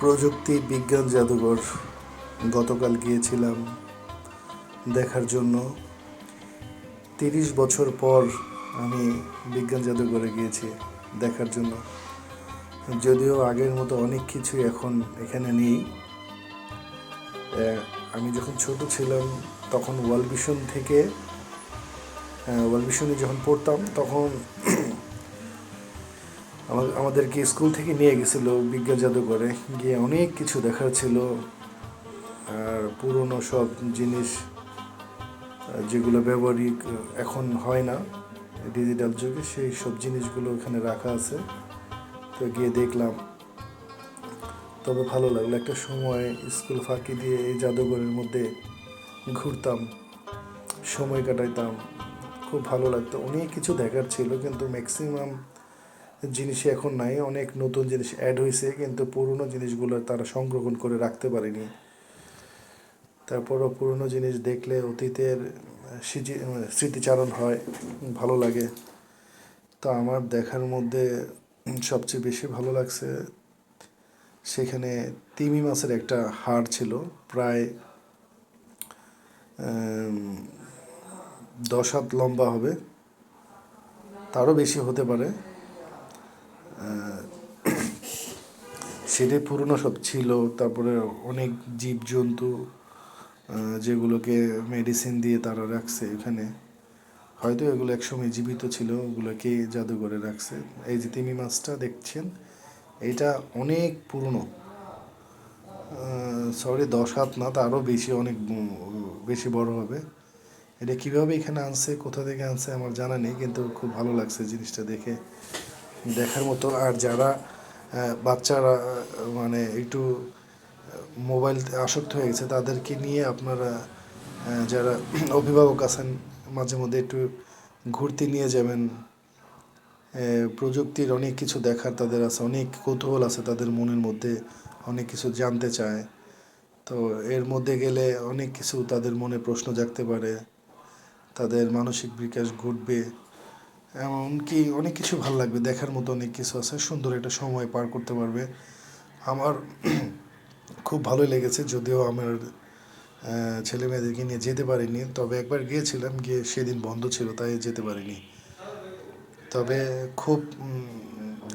প্রযুক্তি বিজ্ঞান জাদুঘর। গতকাল গিয়েছিলাম দেখার জন্য। তিরিশ বছর পর আমি বিজ্ঞান জাদুঘরে গিয়েছি দেখার জন্য। যদিও আগের মতো অনেক কিছু এখন এখানে নেই। আমি যখন ছোট ছিলাম, তখন ওয়ার্ল্ড ভিশন থেকে ওয়ার্ল্ড ভিশনে যখন পড়তাম, তখন আমাদেরকে স্কুল থেকে নিয়ে গেছিল বিজ্ঞান জাদুঘরে। গিয়ে অনেক কিছু দেখার ছিল আর পুরনো সব জিনিস যেগুলো ব্যবহারিক এখন হয় না ডিজিটাল যুগে, সেই সব জিনিসগুলো ওখানে রাখা আছে। তো গিয়ে দেখলাম। তবে ভালো লাগল একটা সময় স্কুল ফাঁকি দিয়ে এই জাদুঘরের মধ্যে ঘুরতাম, সময় কাটাইতাম। খুব ভালো লাগতো। অনেক কিছু দেখার ছিল, কিন্তু ম্যাক্সিমাম জিনিসই এখন নাই, অনেক নতুন জিনিস অ্যাড হয়েছে কিন্তু পুরনো জিনিসগুলো তারা সংরক্ষণ করে রাখতে পারেনি। তারপরও পুরনো জিনিস দেখলে অতীতের স্মৃতি- স্মৃতিচারণ হয়, ভালো লাগে। তো আমার দেখার মধ্যে সবচেয়ে বেশি ভালো লাগছে, সেখানে তিমি মাছের একটা হাড় ছিল, প্রায় দশ হাত লম্বা হবে। তারও বেশি হতে পারে। সেটাই পুরনো সব ছিল। তারপরে অনেক জীবজন্তু যেগুলোকে মেডিসিন দিয়ে তারা রাখছে এখানে। হয়তো এগুলো একসময় জীবিত ছিল, ওগুলোকে জাদুঘরে রাখছে। এই যে তিমি মাছটা দেখছেন, এটা অনেক পুরনো। সরি দশ হাত না তারও বেশি, অনেক বেশি বড় হবে। এটা কীভাবে এখানে আনছে, কোথা থেকে আনছে আমার জানা নেই, কিন্তু খুব ভালো লাগছে জিনিসটা দেখে। দেখার মতো। আর যারা বাচ্চারা মানে একটু মোবাইল আসক্ত হয়ে গেছে, তাদেরকে নিয়ে আপনারা যারা অভিভাবক আছেন, মাঝে মধ্যে একটু ঘুরতে নিয়ে যাবেন। প্রযুক্তির অনেক কিছু দেখার তাদের আছে, অনেক কৌতূহল আছে তাদের মনের মধ্যে, অনেক কিছু জানতে চায়। তো এর মধ্যে গেলে অনেক কিছু তাদের মনে প্রশ্ন জাগতে পারে। তাদের মানসিক বিকাশ ঘটবে। এমনকি অনেক কিছু ভালো লাগবে, দেখার মতো অনেক কিছু আছে, সুন্দর একটা সময় পার করতে পারবে। আমার খুব ভালোই লেগেছে, যদিও আমার ছেলে মেয়েদেরকে নিয়ে যেতে পারিনি, তবে একবার গিয়েছিলাম, গিয়ে সেদিন বন্ধ ছিল, তাই যেতে পারিনি। তবে খুব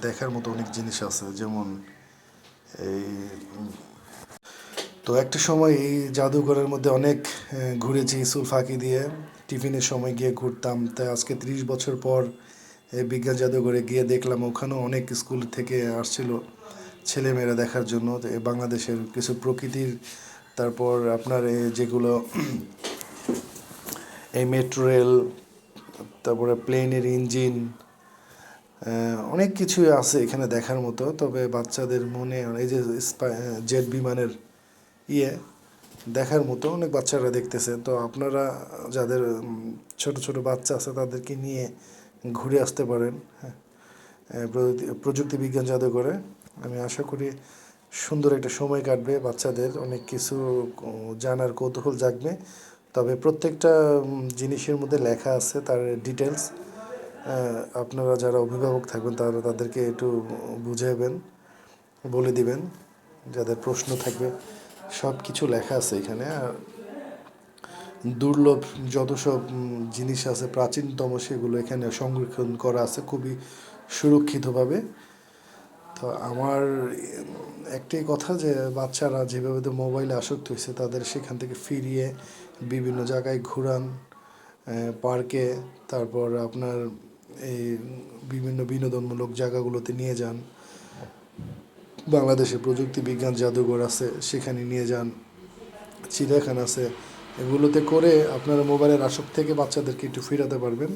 দেখার মতো অনেক জিনিস আছে, যেমন এই তো একটা সময় এই জাদুঘরের মধ্যে অনেক ঘুরেছি স্কুল ফাঁকি দিয়ে। টিফিনের সময় গিয়ে ঘুরতাম। তাই আজকে ত্রিশ বছর পর এই বিজ্ঞান জাদুঘরে গিয়ে দেখলাম ওখানেও অনেক স্কুল থেকে আসছিল ছেলেমেয়েরা দেখার জন্য। বাংলাদেশের কিছু প্রকৃতির, তারপর আপনার যেগুলো, এই মেট্রো রেল, তারপরে প্লেনের ইঞ্জিন অনেক কিছুই আছে এখানে দেখার মতো। তবে বাচ্চাদের মনে, এই যে জেট বিমানের ইয়ে দেখার মতো অনেক বাচ্চারা দেখতেছে। তো আপনারা যাদের ছোট ছোট বাচ্চা আছে তাদেরকে নিয়ে ঘুরে আসতে পারেন। হ্যাঁ। প্রযুক্তি বিজ্ঞান জাদুঘরে। আমি আশা করি সুন্দর একটা সময় কাটবে বাচ্চাদের। অনেক কিছু জানার কৌতূহল জাগবে। তবে প্রত্যেকটা জিনিসের মধ্যে লেখা আছে তার ডিটেলস আপনারা যারা অভিভাবক থাকবেন তারা তাদেরকে একটু বুঝাবেন, বলে দিবেন। যাদের প্রশ্ন থাকবে সব কিছু লেখা আছে এখানে, আর দুর্লভ যত সব জিনিস আছে, প্রাচীনতম সেগুলো এখানে সংরক্ষণ করা আছে খুবই সুরক্ষিতভাবে। তো আমার একটাই কথা যে, বাচ্চারা যেভাবে তো মোবাইলে আসক্ত হয়েছে, তাদের সেখান থেকে ফিরিয়ে বিভিন্ন জায়গায় ঘুরান পার্কে, তারপর আপনার এই বিভিন্ন বিনোদনমূলক জায়গাগুলোতে নিয়ে যান। বাংলাদেশে প্রযুক্তি বিজ্ঞান জাদুঘর আছে, সেখানে নিয়ে যান। চিড়িয়াখানা আছে। এগুলোতে করে আপনারা মোবাইলের আসক থেকে বাচ্চাদেরকে একটু ফিরাতে পারবেন।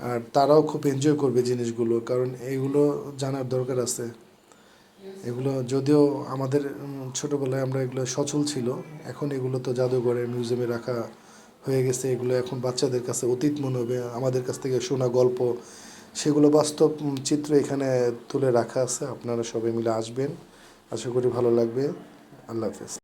আর তারাও খুব এনজয় করবে জিনিসগুলো, কারণ এইগুলো জানার দরকার আছে। এগুলো যদিও আমাদের ছোটোবেলায় আমরা এগুলো সচল ছিল, এখন এগুলো তো জাদুঘরে মিউজিয়ামে রাখা হয়ে গেছে। এগুলো এখন বাচ্চাদের কাছে অতীত মনে হবে, আমাদের কাছ থেকে শোনা গল্প। সেগুলো বাস্তব চিত্র এখানে তুলে রাখা আছে। আপনারা সবাই মিলে আসবেন। আশা করি ভালো লাগবে। আল্লাহ হাফেজ।